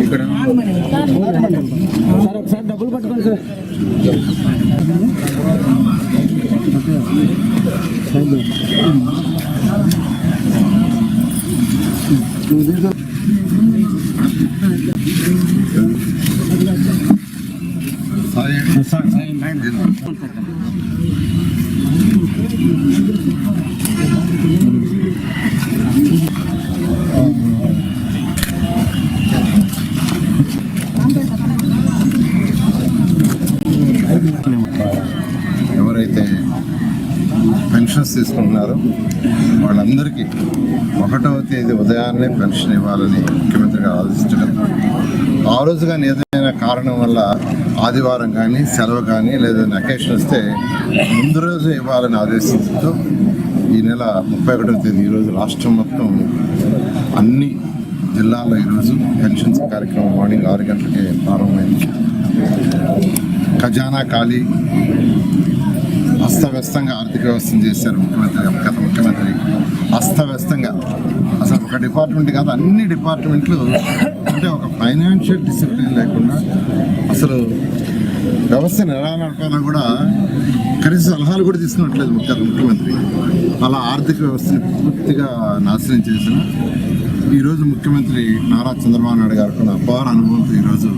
ఇక్కడ సార్ ఒకసారి డబ్బులు పట్టుకోండి సార్ పెన్షన్స్ తీసుకుంటున్నారు. వాళ్ళందరికీ ఒకటవ తేదీ ఉదయాన్నే పెన్షన్ ఇవ్వాలని ముఖ్యమంత్రి గారు ఆలోచించడం ఆ రోజు కానీ ఏదైనా కారణం వల్ల ఆదివారం కానీ సెలవు కానీ లేదా అకేషన్ వస్తే ముందు రోజు ఇవ్వాలని ఆదేశించడంతో ఈ నెల ముప్పై ఒకటవ తేదీ ఈరోజు రాష్ట్రం మొత్తం అన్ని జిల్లాల్లో ఈరోజు పెన్షన్స్ కార్యక్రమం మార్నింగ్ ఆరు గంటలకే ప్రారంభమైంది. ఖజానా ఖాళీ. అస్తవ్యస్తంగా ఆర్థిక వ్యవస్థను చేశారు ముఖ్యమంత్రి గత ముఖ్యమంత్రి. అస్తవ్యస్తంగా. అసలు ఒక డిపార్ట్మెంట్ కాదు అన్ని డిపార్ట్మెంట్లు అంటే ఒక ఫైనాన్షియల్ డిసిప్లిన్ లేకుండా అసలు వ్యవస్థను ఎలా నడపాలో కూడా కనీస సలహాలు కూడా తీసుకున్నట్లేదు ముఖ్య ముఖ్యమంత్రి. అలా ఆర్థిక వ్యవస్థని పూర్తిగా నాశనం చేసిన ఈరోజు ముఖ్యమంత్రి నారా చంద్రబాబు నాయుడు గారికి ఉన్న అపార అనుభవంతో ఈరోజు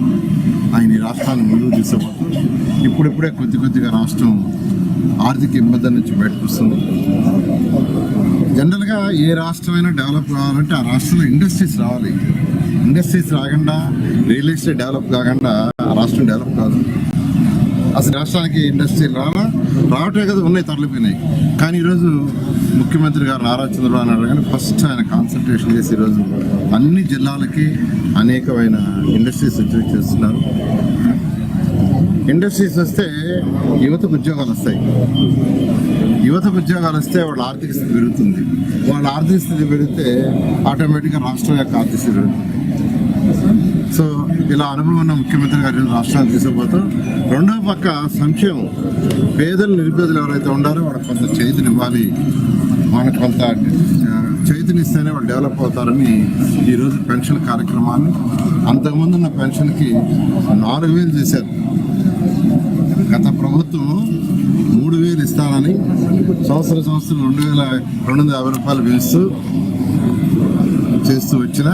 ఆయన ఈ రాష్ట్రాన్ని ముందుకు తీసుకుపోతూ ఇప్పుడిప్పుడే కొద్ది కొద్దిగా రాష్ట్రం ఆర్థిక ఇబ్బంది నుంచి బయటకు వస్తుంది జనరల్గా ఏ రాష్ట్రమైనా డెవలప్ కావాలంటే ఆ రాష్ట్రంలో ఇండస్ట్రీస్ రావాలి. ఇండస్ట్రీస్ రాకుండా రియల్ ఎస్టేట్ డెవలప్ కాకుండా ఆ రాష్ట్రం డెవలప్ కాదు. అసలు రాష్ట్రానికి ఇండస్ట్రీలు రావా? రావటమే కదా ఉన్నాయి తరలిపోయినాయి. కానీ ఈరోజు ముఖ్యమంత్రి గారు నారా చంద్రబాబు నాయుడు కానీ ఫస్ట్ ఆయన కాన్సన్ట్రేషన్ చేసి ఈరోజు అన్ని జిల్లాలకి అనేకమైన ఇండస్ట్రీస్ ఇంట్రడ్యూస్ చేస్తున్నారు. ఇండస్ట్రీస్ వస్తే యువతకు ఉద్యోగాలు వస్తాయి. యువతకు ఉద్యోగాలు వస్తే వాళ్ళ ఆర్థిక స్థితి పెరుగుతుంది. వాళ్ళ ఆర్థిక స్థితి పెరిగితే ఆటోమేటిక్గా రాష్ట్రం యొక్క ఆర్థిక స్థితి పెరుగుతుంది. సో ఇలా అనుభవం ఉన్న ముఖ్యమంత్రి గారు రాష్ట్రాన్ని తీసుకుపోతూ రెండో పక్క సంక్షేమం. పేదలు నిరుపేదలు ఎవరైతే ఉండారో వాళ్ళకి కొంత చేతినివ్వాలి. మనకు కొంత చేతినిస్తేనే వాళ్ళు డెవలప్ అవుతారని ఈరోజు పెన్షన్ కార్యక్రమాన్ని అంతకుముందు ఉన్న పెన్షన్కి నాలుగు వేలు చేశారు. గత ప్రభుత్వం మూడు వేలు ఇస్తానని సంవత్సరం సంవత్సరం రెండు వేల రెండు వందల యాభై రూపాయలు పెంచుతూ చేస్తూ వచ్చిన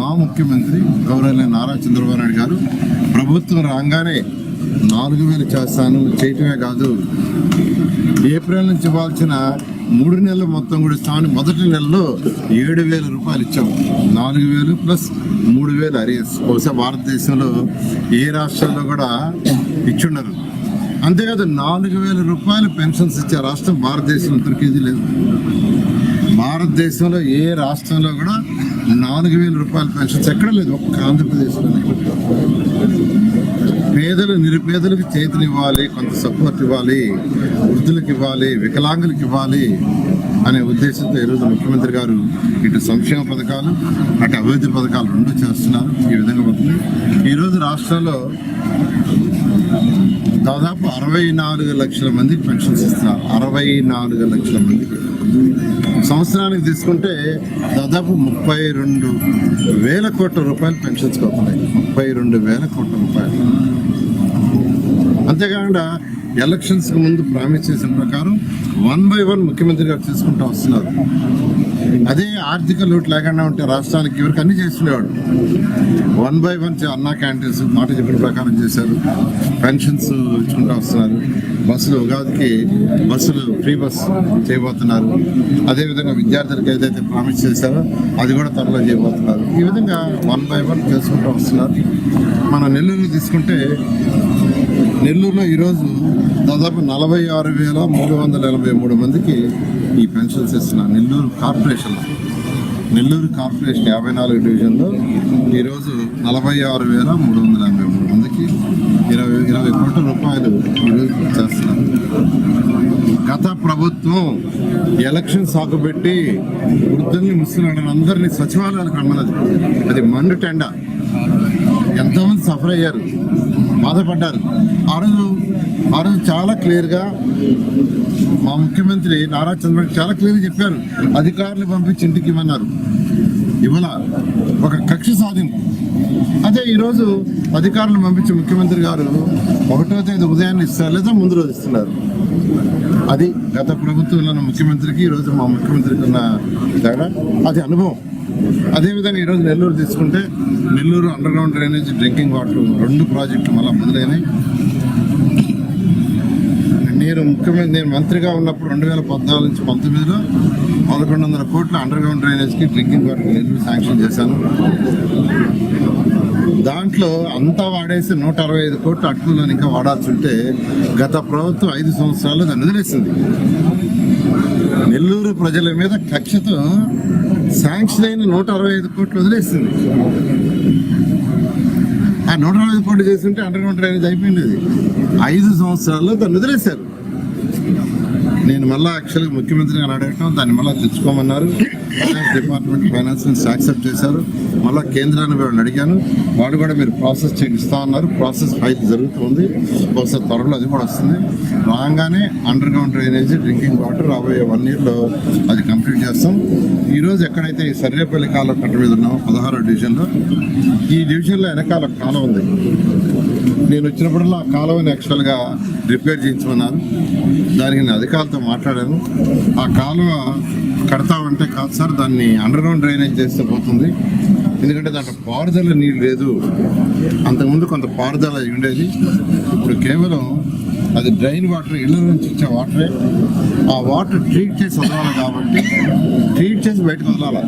మా ముఖ్యమంత్రి గౌరవ నారా చంద్రబాబు నాయుడు గారు ప్రభుత్వం రాగానే నాలుగు వేలు చేస్తాను చేయటమే కాదు ఏప్రిల్ నుంచి ఇవ్వాల్సిన మూడు నెలలు మొత్తం కూడా ఇస్తామని మొదటి నెలలో ఏడు వేల రూపాయలు ఇచ్చాం. నాలుగు వేలు ప్లస్ మూడు వేలు అరియర్స్ బహుశా భారతదేశంలో ఏ రాష్ట్రాల్లో కూడా ఇచ్చుండరు. అంతేకాదు నాలుగు వేల రూపాయలు పెన్షన్స్ ఇచ్చే రాష్ట్రం భారతదేశంలో ఇంతకేజీ లేదు. భారతదేశంలో ఏ రాష్ట్రంలో కూడా నాలుగు వేల రూపాయల పెన్షన్స్ ఎక్కడ లేదు ఒక్క ఆంధ్రప్రదేశ్లోనే. పేదలు నిరుపేదలకు చేతునివ్వాలి కొంత సపోర్ట్ ఇవ్వాలి వృద్ధులకు ఇవ్వాలి వికలాంగులకు ఇవ్వాలి అనే ఉద్దేశంతో ఈరోజు ముఖ్యమంత్రి గారు ఇటు సంక్షేమ పథకాలు అటు అభివృద్ధి పథకాలు రెండు చేస్తున్నారు. ఈ విధంగా ఉంటుంది ఈరోజు రాష్ట్రంలో దాదాపు అరవై నాలుగు లక్షల మందికి పెన్షన్స్ ఇస్తున్నారు. అరవై నాలుగు లక్షల మందికి. సంవత్సరానికి తీసుకుంటే దాదాపు ముప్పై రెండు వేల కోట్ల రూపాయలు పెన్షన్స్ అవుతున్నాయి ముప్పై రెండు వేల కోట్ల రూపాయలు. అంతేకాకుండా ఎలక్షన్స్కి ముందు ప్రామిస్ చేసిన ప్రకారం వన్ బై వన్ ముఖ్యమంత్రి గారు చేసుకుంటూ వస్తున్నారు. అదే ఆర్థిక లోటు లేకుండా ఉంటే రాష్ట్రానికి ఎవరికి అన్ని చేస్తుండేవాడు one by one Anna canteens మాట చెప్పిన ప్రకారం చేశారు. పెన్షన్స్ ఇచ్చుకుంటూ వస్తున్నారు. బస్సులు ఉగాదికి బస్సులు ఫ్రీ బస్ చేయబోతున్నారు. అదేవిధంగా విద్యార్థులకు ఏదైతే ప్రామిస్ చేశారో అది కూడా త్వరలో చేయబోతున్నారు. ఈ విధంగా వన్ బై వన్ చేసుకుంటూ వస్తున్నారు. మన నెల్లూరు తీసుకుంటే నెల్లూరులో ఈరోజు దాదాపు నలభై ఆరు వేల మూడు వందల ఎనభై మూడు మందికి ఈ పెన్షన్స్ ఇస్తున్నారు నెల్లూరు కార్పొరేషన్లో నెల్లూరు కార్పొరేషన్ యాభై నాలుగు డివిజన్లో ఈరోజు నలభై ఆరు వేల మూడు వందల ఎనభై మూడు మందికి ఇరవై ఇరవై కోట్ల రూపాయలు ఈరోజు చేస్తున్నారు. గత ప్రభుత్వం ఎలక్షన్ సాకుబెట్టి వృద్ధుల్ని ముసలిని అందరినీ సచివాలయాలకు రమ్మన్నది. అది మండు టెండ. ఎంతోమంది సఫర్ అయ్యారు బాధపడ్డారు. ఆ రోజు ఆ రోజు చాలా క్లియర్గా మా ముఖ్యమంత్రి నారా చంద్రబాబు చాలా క్లియర్గా చెప్పారు. అధికారులు పంపించి ఇంటికి ఇవ్వన్నారు ఇవాళ ఒక కక్ష సాధింపు. అదే ఈరోజు అధికారులను పంపించి ముఖ్యమంత్రి గారు ఒకటో తేదీ ఉదయాన్నే ఇస్తారు లేదా ముందు రోజు ఇస్తున్నారు. అది గత ప్రభుత్వంలో ముఖ్యమంత్రికి ఈరోజు మా ముఖ్యమంత్రికి ఉన్న తేడా. అది అనుభవం. అదేవిధంగా ఈరోజు నెల్లూరు తీసుకుంటే Nellore underground drainage drinking water రెండు ప్రాజెక్టులు మళ్ళీ మొదలైనవి. నేను ముఖ్యమంత్రి నేను మంత్రిగా ఉన్నప్పుడు రెండు వేల పద్నాలుగు నుంచి పంతొమ్మిదిలో పదకొండు వందల కోట్ల అండర్ గ్రౌండ్ డ్రైనేజ్కి డ్రింకింగ్ వాటర్ నెల్లూరు శాంక్షన్ చేశాను. దాంట్లో అంతా వాడేసి నూట అరవై ఐదు కోట్ల అటుకులను ఇంకా వాడాల్సి ఉంటే గత ప్రభుత్వం ఐదు సంవత్సరాలు దాన్ని వదిలేసింది. నెల్లూరు ప్రజల మీద కక్షతో శాంక్షన్ అయిన నూట అరవై ఐదు కోట్లు వదిలేసింది. ఆ నూట అరవై ఐదు కోట్లు చేస్తుంటే అండర్ గ్రౌండ్ డ్రైనేజ్ అయిపోయింది. ఐదు సంవత్సరాల్లో దాన్ని వదిలేశారు. నేను మళ్ళా యాక్చువల్గా ముఖ్యమంత్రి గారు అడగటం దాన్ని మళ్ళీ తెచ్చుకోమన్నారు ఫైనాన్స్ డిపార్ట్మెంట్ ఫైనాన్స్ నుంచి యాక్సెప్ట్ చేశారు. మళ్ళీ కేంద్రాన్ని వాళ్ళని అడిగాను. వాడు కూడా మీరు ప్రాసెస్ చేయిస్తా ఉన్నారు ప్రాసెస్ ఫైల్ జరుగుతుంది. బహుశా త్వరలో అది కూడా వస్తుంది. రాగానే underground drainage drinking water రాబోయే వన్ ఇయర్లో అది కంప్లీట్ చేస్తాం. ఈరోజు ఎక్కడైతే ఈ సర్రేపల్లి కాలం కట్ట మీద ఉన్నామో పదహారో డివిజన్లో ఈ డివిజన్లో వెనకాల కాలం ఉంది. నేను వచ్చినప్పుడల్లా ఆ కాలువని యాక్చువల్గా రిపేర్ చేయించమన్నారు. దానికి నేను అధికారులతో మాట్లాడాను. ఆ కాలువ కడతామంటే కాదు సార్ దాన్ని అండర్ గ్రౌండ్ డ్రైనేజ్ చేస్తే పోతుంది. ఎందుకంటే దాంట్లో పారుదల నీళ్ళు లేదు. అంతకుముందు కొంత పారుదల ఉండేది. ఇప్పుడు కేవలం అది డ్రైన్ వాటర్ ఇళ్ళ నుంచి వచ్చే వాటరే. ఆ వాటర్ ట్రీట్ చేసి వదలాలి కాబట్టి ట్రీట్ చేసి బయటకు వదలాలి.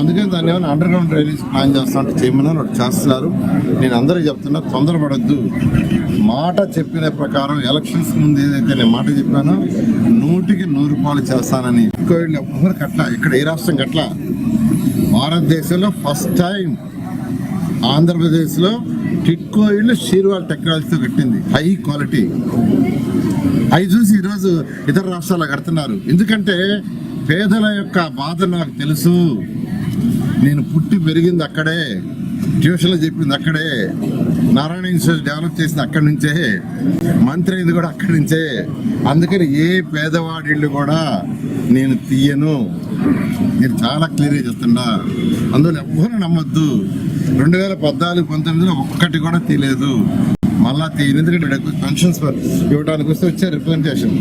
అందుకని దాన్ని ఏమైనా అండర్ గ్రౌండ్ డ్రైనేజ్ ప్లాన్ చేస్తా చేయమన్నారు చేస్తున్నారు. నేను అందరికీ చెప్తున్నా తొందరపడద్దు. మాట చెప్పిన ప్రకారం ఎలక్షన్స్ ముందు ఏదైతే నేను మాట చెప్పానో నూటికి నూరు రూపాయలు చేస్తానని కోవిడ్ ఎవరు కట్ల ఇక్కడ ఏ రాష్ట్రం కట్ల భారతదేశంలో ఫస్ట్ టైం ఆంధ్రప్రదేశ్లో టిట్కో ఇల్లు షీర్వాల్ టెక్నాలజీతో కట్టింది. High quality. అవి చూసి ఈరోజు ఇతర రాష్ట్రాలు కడుతున్నారు. ఎందుకంటే పేదల యొక్క బాధ నాకు తెలుసు. నేను పుట్టి పెరిగింది అక్కడే ట్యూషన్లు చెప్పింది అక్కడే నారాయణ ఇన్స్టిట్యూట్ డెవలప్ చేసింది అక్కడి నుంచే మంత్రి అయింది కూడా అక్కడి నుంచే. అందుకని ఏ పేదవాడి ఇల్లు కూడా నేను తీయను. నేను చాలా క్లియర్గా చెప్తున్నా. అందులో ఎవ్వరూ నమ్మొద్దు. రెండు వేల పద్నాలుగు పంతొమ్మిదిలో ఒక్కటి కూడా తీయలేదు మళ్ళా తీయను ఎందుకంటే పెన్షన్స్ ఇవ్వడానికి వస్తే వచ్చే రిప్రజెంటేషన్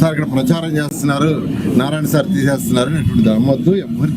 సార్ ఇక్కడ ప్రచారం చేస్తున్నారు. నారాయణ సార్ తీసేస్తున్నారు అటువంటి అమ్మద్దు ఎవరు